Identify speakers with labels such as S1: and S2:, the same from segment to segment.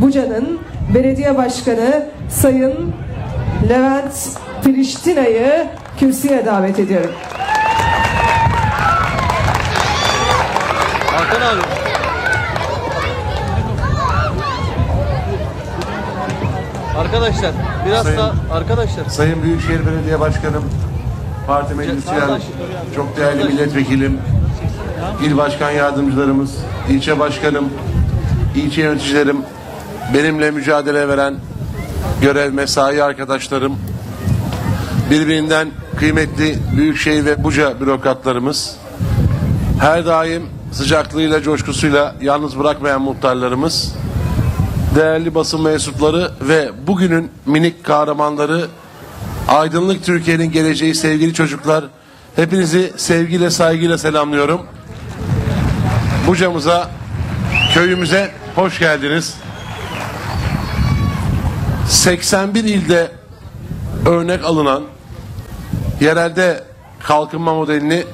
S1: Buca'nın belediye başkanı Sayın Levent Priştina'yı kürsüye davet ediyorum.
S2: Hakan abi. Arkadaşlar biraz
S3: Sayın-
S2: da arkadaşlar
S3: Sayın Büyükşehir Belediye Başkanım, parti meclis üyem,
S2: Çağdaş.
S3: çok değerli milletvekilim, il başkan yardımcılarımız, ilçe başkanım, ilçe yöneticilerim, benimle mücadele veren görev mesai arkadaşlarım, birbirinden kıymetli Büyükşehir ve Buca bürokratlarımız, her daim sıcaklığıyla, coşkusuyla yalnız bırakmayan muhtarlarımız, değerli basın mensupları ve bugünün minik kahramanları Aydınlık Türkiye'nin geleceği sevgili çocuklar. Hepinizi sevgiyle saygıyla selamlıyorum. Buca'mıza, köyümüze hoş geldiniz. 81 ilde örnek alınan yerelde kalkınma modelini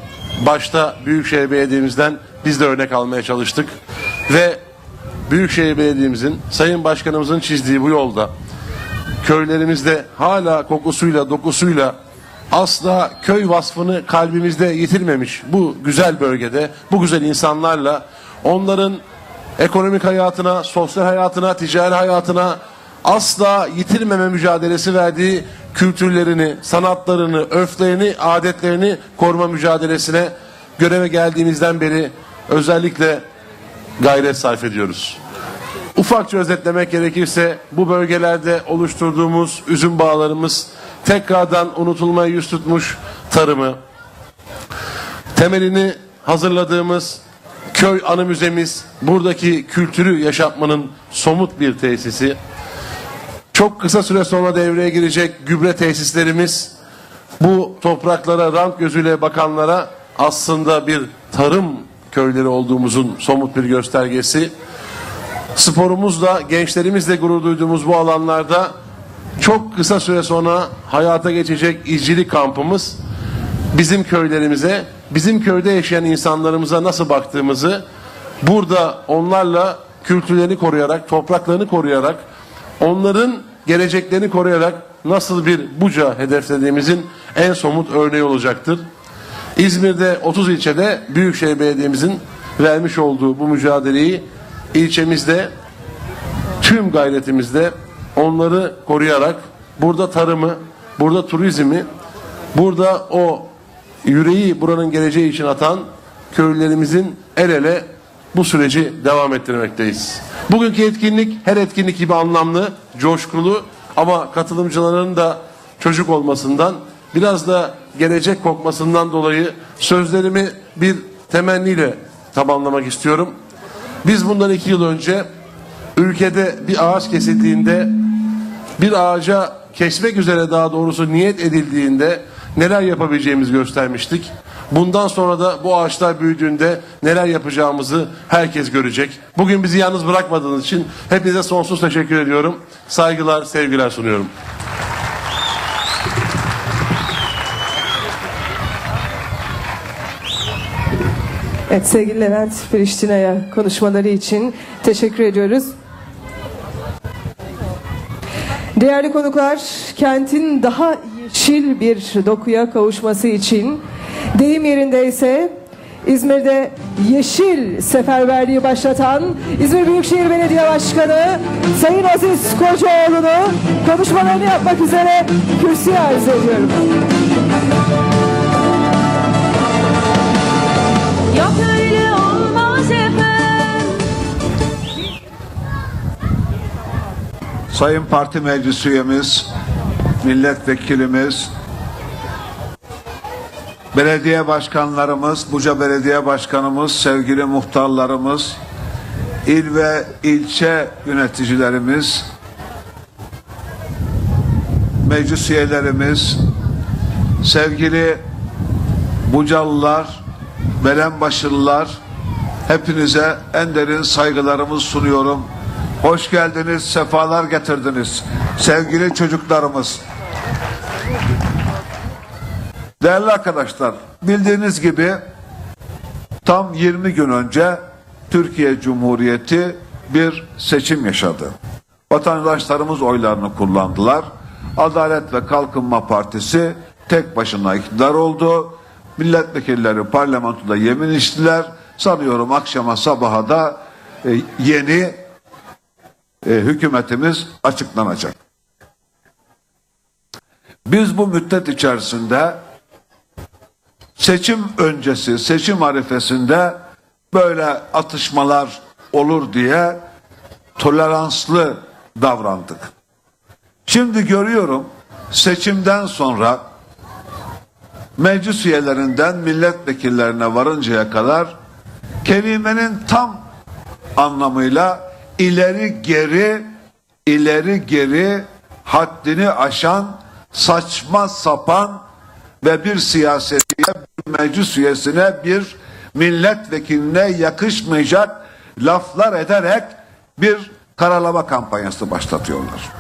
S3: başta Büyükşehir Belediye'mizden biz de örnek almaya çalıştık. Ve Büyükşehir Belediye'mizin, Sayın Başkanımızın çizdiği bu yolda köylerimizde hala kokusuyla, dokusuyla asla köy vasfını kalbimizde yitirmemiş bu güzel bölgede, bu güzel insanlarla onların ekonomik hayatına, sosyal hayatına, ticari hayatına asla yitirmeme mücadelesi verdiği kültürlerini, sanatlarını, örflerini, adetlerini koruma mücadelesine göreve geldiğimizden beri özellikle gayret sarf ediyoruz. Ufakça özetlemek gerekirse bu bölgelerde oluşturduğumuz üzüm bağlarımız tekrardan unutulmaya yüz tutmuş tarımı, temelini hazırladığımız köy anı müzemiz buradaki kültürü yaşatmanın somut bir tesisi. Çok kısa süre sonra devreye girecek gübre tesislerimiz bu topraklara rant gözüyle bakanlara aslında bir tarım köyleri olduğumuzun somut bir göstergesi. Sporumuzla, gençlerimizle gurur duyduğumuz bu alanlarda çok kısa süre sonra hayata geçecek izcilik kampımız bizim köylerimize, bizim köyde yaşayan insanlarımıza nasıl baktığımızı burada onlarla kültürlerini koruyarak, topraklarını koruyarak, onların geleceklerini koruyarak nasıl bir buca hedeflediğimizin en somut örneği olacaktır. İzmir'de 30 ilçede Büyükşehir Belediye'mizin vermiş olduğu bu mücadeleyi ilçemizde tüm gayretimizde onları koruyarak burada tarımı, burada turizmi, burada o yüreği buranın geleceği için atan köylülerimizin el ele bu süreci devam ettirmekteyiz. Bugünkü etkinlik her etkinlik gibi anlamlı, coşkulu ama katılımcıların da çocuk olmasından biraz da gelecek kokmasından dolayı sözlerimi bir temenniyle tamamlamak istiyorum. Biz bundan iki yıl önce ülkede bir ağaç kesildiğinde bir ağaca kesmek üzere daha doğrusu niyet edildiğinde neler yapabileceğimizi göstermiştik. Bundan sonra da bu ağaçlar büyüdüğünde neler yapacağımızı herkes görecek. Bugün bizi yalnız bırakmadığınız için hepinize sonsuz teşekkür ediyorum. Saygılar, sevgiler sunuyorum.
S1: Evet sevgili Levent Priştina'ya konuşmaları için teşekkür ediyoruz. Değerli konuklar, kentin daha yeşil bir dokuya kavuşması için deyim yerindeyse İzmir'de yeşil seferberliği başlatan İzmir Büyükşehir Belediye Başkanı Sayın Aziz Kocaoğlu'nu konuşmalarını yapmak üzere kürsüye arz ediyorum.
S4: Yok öyle olmaz efendim.
S5: Sayın Parti Meclis Üyemiz, Milletvekilimiz, Belediye Başkanlarımız, Buca Belediye Başkanımız, sevgili muhtarlarımız, il ve ilçe yöneticilerimiz, meclis üyelerimiz, sevgili Bucalılar, Belenbaşılılar, hepinize en derin saygılarımı sunuyorum. Hoş geldiniz, sefalar getirdiniz. Sevgili çocuklarımız. Değerli arkadaşlar, bildiğiniz gibi tam 20 gün önce Türkiye Cumhuriyeti bir seçim yaşadı. Vatandaşlarımız oylarını kullandılar. Adalet ve Kalkınma Partisi tek başına iktidar oldu. Milletvekilleri parlamentoda yemin içtiler. Sanıyorum akşama sabaha da e, yeni e, hükümetimiz açıklanacak. Biz bu müddet içerisinde seçim öncesi, seçim arifesinde böyle atışmalar olur diye toleranslı davrandık. Şimdi görüyorum seçimden sonra meclis üyelerinden milletvekillerine varıncaya kadar kelimenin tam anlamıyla ileri geri ileri geri haddini aşan saçma sapan ve bir siyasetiye, bir meclis üyesine, bir milletvekiline yakışmayacak laflar ederek bir karalama kampanyası başlatıyorlar.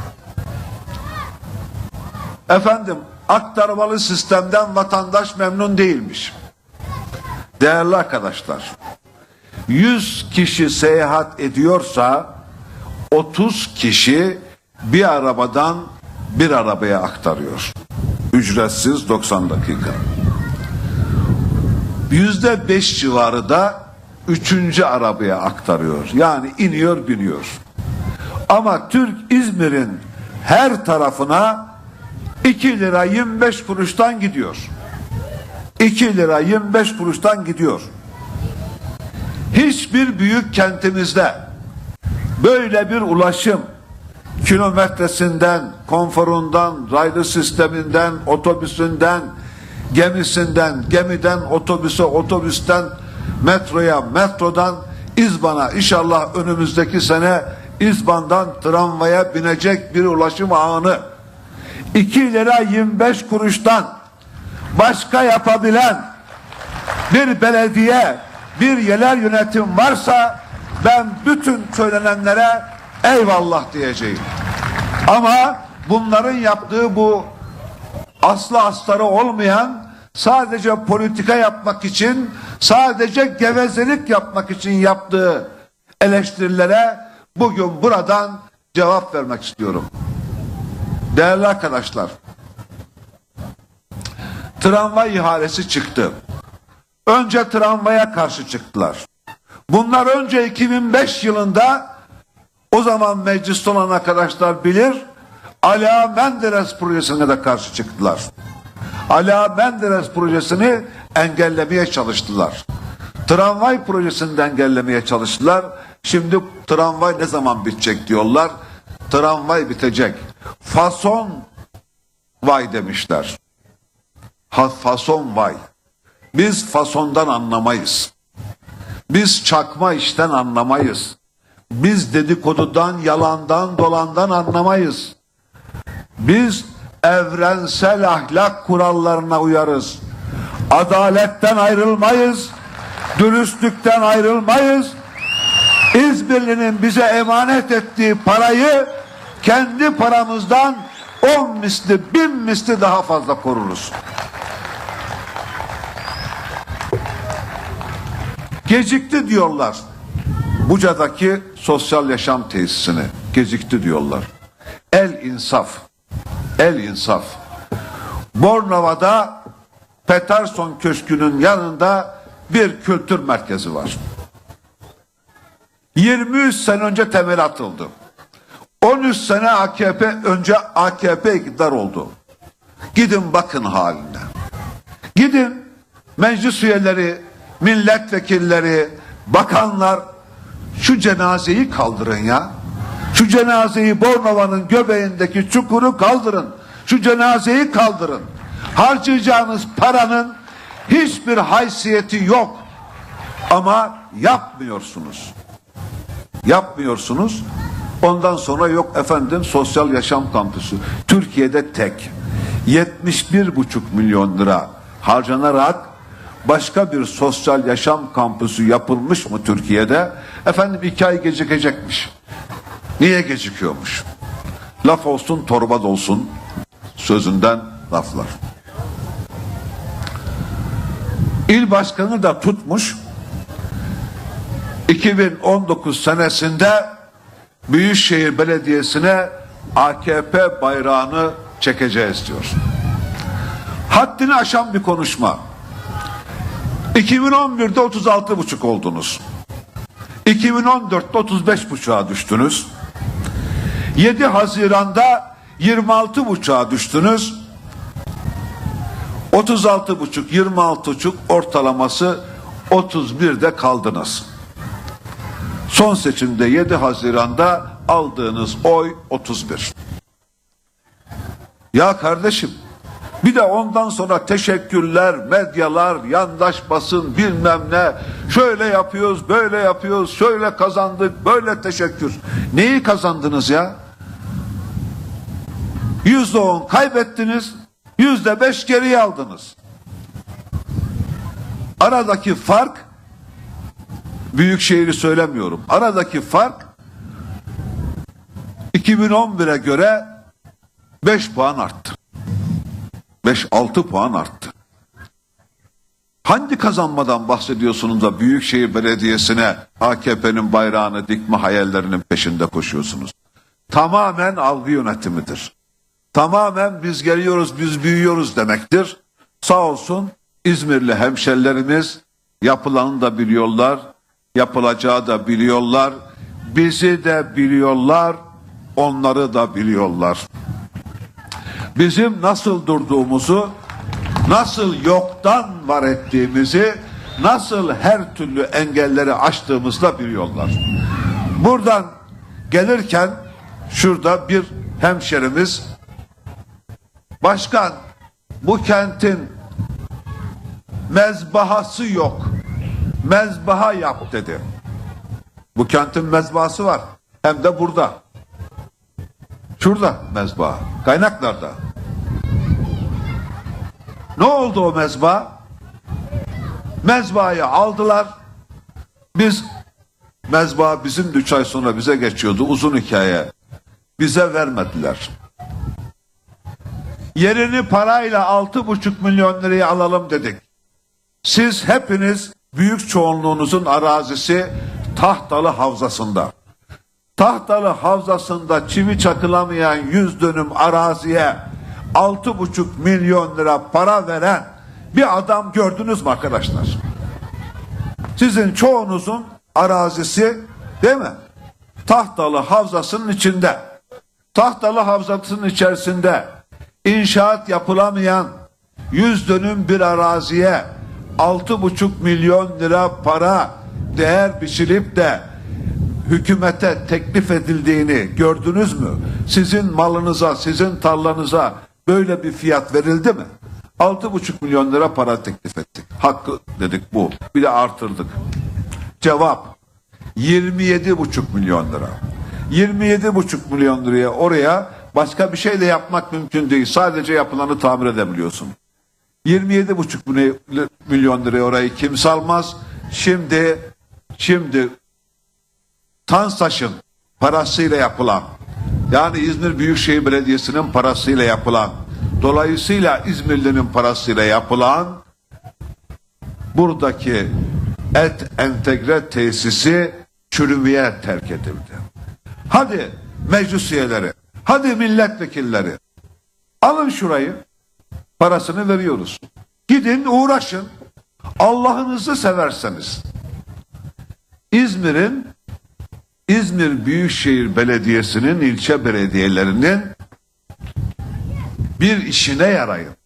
S5: Efendim aktarmalı sistemden vatandaş memnun değilmiş. Değerli arkadaşlar, 100 kişi seyahat ediyorsa 30 kişi bir arabadan bir arabaya aktarıyor. Ücretsiz 90 dakika. Yüzde beş civarı da üçüncü arabaya aktarıyor. Yani iniyor biniyor. Ama Türk İzmir'in her tarafına 2 lira 25 kuruştan gidiyor. 2 lira 25 kuruştan gidiyor. Hiçbir büyük kentimizde böyle bir ulaşım kilometresinden, konforundan, raylı sisteminden, otobüsünden, gemisinden, gemiden otobüse, otobüsten metroya, metrodan İzban'a. İnşallah önümüzdeki sene İzban'dan tramvaya binecek bir ulaşım ağını 2 lira 25 kuruştan başka yapabilen bir belediye, bir yerel yönetim varsa ben bütün söylenenlere eyvallah diyeceğim. Ama bunların yaptığı bu aslı astarı olmayan sadece politika yapmak için sadece gevezelik yapmak için yaptığı eleştirilere bugün buradan cevap vermek istiyorum. Değerli arkadaşlar tramvay ihalesi çıktı. Önce tramvaya karşı çıktılar. Bunlar önce 2005 yılında o zaman mecliste olan arkadaşlar bilir Ala Menderes projesine de karşı çıktılar. Ala Menderes projesini engellemeye çalıştılar. Tramvay projesini de engellemeye çalıştılar. Şimdi tramvay ne zaman bitecek diyorlar. Tramvay bitecek. Fason vay demişler. Ha, fason vay. Biz fasondan anlamayız. Biz çakma işten anlamayız. Biz dedikodudan, yalandan, dolandan anlamayız. Biz evrensel ahlak kurallarına uyarız. Adaletten ayrılmayız. Dürüstlükten ayrılmayız. İzmirli'nin bize emanet ettiği parayı kendi paramızdan on misli, bin misli daha fazla koruruz. Gecikti diyorlar. Buca'daki sosyal yaşam tesisini gecikti diyorlar. El insaf. El insaf. Bornova'da Peterson Köşkü'nün yanında bir kültür merkezi var. 23 sene önce temel atıldı. 13 sene AKP önce AKP iktidar oldu. Gidin bakın haline. Gidin meclis üyeleri, milletvekilleri, bakanlar şu cenazeyi kaldırın ya. Şu cenazeyi Bornova'nın göbeğindeki çukuru kaldırın. Şu cenazeyi kaldırın. Harcayacağınız paranın hiçbir haysiyeti yok. Ama yapmıyorsunuz. Yapmıyorsunuz. Ondan sonra yok efendim sosyal yaşam kampüsü. Türkiye'de tek. 71,5 milyon lira harcanarak başka bir sosyal yaşam kampüsü yapılmış mı Türkiye'de? Efendim iki ay gecikecekmiş. Niye gecikiyormuş? Laf olsun torba dolsun sözünden laflar. İl başkanı da tutmuş 2019 senesinde Büyükşehir Belediyesi'ne AKP bayrağını çekeceğiz diyor. Haddini aşan bir konuşma. 2011'de 36,5 oldunuz. 2014'te 35,5'a düştünüz. 7 Haziran'da 26,5'a düştünüz. 36,5 26,5 ortalaması 31'de kaldınız. Son seçimde 7 Haziran'da aldığınız oy 31. Ya kardeşim bir de ondan sonra teşekkürler, medyalar, yandaş basın bilmem ne. Şöyle yapıyoruz, böyle yapıyoruz, şöyle kazandık, böyle teşekkür. Neyi kazandınız ya? Yüzde on kaybettiniz, yüzde beş geriye aldınız. Aradaki fark, büyük şehri söylemiyorum. Aradaki fark 2011'e göre 5 puan arttı. 5-6 puan arttı. Hangi kazanmadan bahsediyorsunuz da Büyükşehir Belediyesi'ne AKP'nin bayrağını dikme hayallerinin peşinde koşuyorsunuz? Tamamen algı yönetimidir. Tamamen biz geliyoruz, biz büyüyoruz demektir. Sağ olsun İzmirli hemşerilerimiz yapılanı da biliyorlar, yapılacağı da biliyorlar. Bizi de biliyorlar, onları da biliyorlar bizim nasıl durduğumuzu, nasıl yoktan var ettiğimizi, nasıl her türlü engelleri aştığımızı da biliyorlar. Buradan gelirken şurada bir hemşerimiz başkan bu kentin mezbahası yok. Mezbaha yap dedi. Bu kentin mezbahası var. Hem de burada. Şurada mezba. Kaynaklarda. Ne oldu o mezba? Mezbahayı aldılar. Biz mezba bizim üç ay sonra bize geçiyordu. Uzun hikaye. Bize vermediler. Yerini parayla altı buçuk milyon liraya alalım dedik. Siz hepiniz büyük çoğunluğunuzun arazisi Tahtalı Havzası'nda. Tahtalı Havzası'nda çivi çakılamayan 100 dönüm araziye 6,5 milyon lira para veren bir adam gördünüz mü arkadaşlar? Sizin çoğunuzun arazisi değil mi? Tahtalı Havzası'nın içinde. Tahtalı Havzası'nın içerisinde inşaat yapılamayan 100 dönüm bir araziye 6,5 milyon lira para değer biçilip de hükümete teklif edildiğini gördünüz mü? Sizin malınıza, sizin tarlanıza böyle bir fiyat verildi mi? 6,5 milyon lira para teklif ettik. Hakkı dedik bu. Bir de artırdık. Cevap 27,5 milyon lira. 27,5 milyon liraya oraya başka bir şey de yapmak mümkün değil. Sadece yapılanı tamir edebiliyorsun. 27,5 milyon liraya orayı kimse almaz. Şimdi şimdi Tansaç'ın parasıyla yapılan yani İzmir Büyükşehir Belediyesi'nin parasıyla yapılan dolayısıyla İzmirli'nin parasıyla yapılan buradaki et entegre tesisi çürümeye terk edildi. Hadi meclis üyeleri, hadi milletvekilleri alın şurayı parasını veriyoruz. Gidin uğraşın. Allah'ınızı severseniz İzmir'in İzmir Büyükşehir Belediyesi'nin ilçe belediyelerinin bir işine yarayın.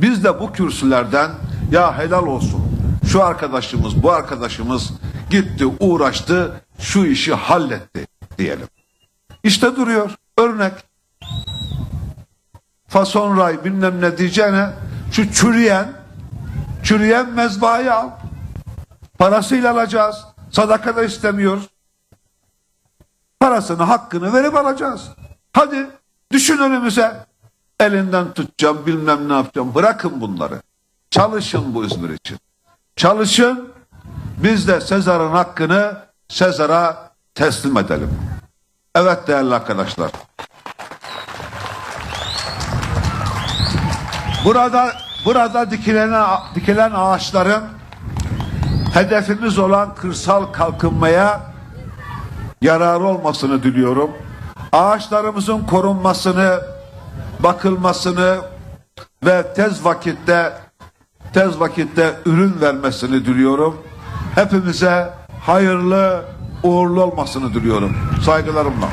S5: Biz de bu kürsülerden ya helal olsun şu arkadaşımız bu arkadaşımız gitti uğraştı şu işi halletti diyelim. İşte duruyor örnek. Fason ray bilmem ne diyeceğine şu çürüyen çürüyen mezbahayı al. Parasıyla alacağız. Sadaka da istemiyoruz. Parasını hakkını verip alacağız. Hadi düşün önümüze. Elinden tutacağım bilmem ne yapacağım. Bırakın bunları. Çalışın bu İzmir için. Çalışın. Biz de Sezar'ın hakkını Sezar'a teslim edelim. Evet değerli arkadaşlar. Burada burada dikilen dikilen ağaçların hedefimiz olan kırsal kalkınmaya yararı olmasını diliyorum. Ağaçlarımızın korunmasını, bakılmasını ve tez vakitte tez vakitte ürün vermesini diliyorum. Hepimize hayırlı uğurlu olmasını diliyorum. Saygılarımla.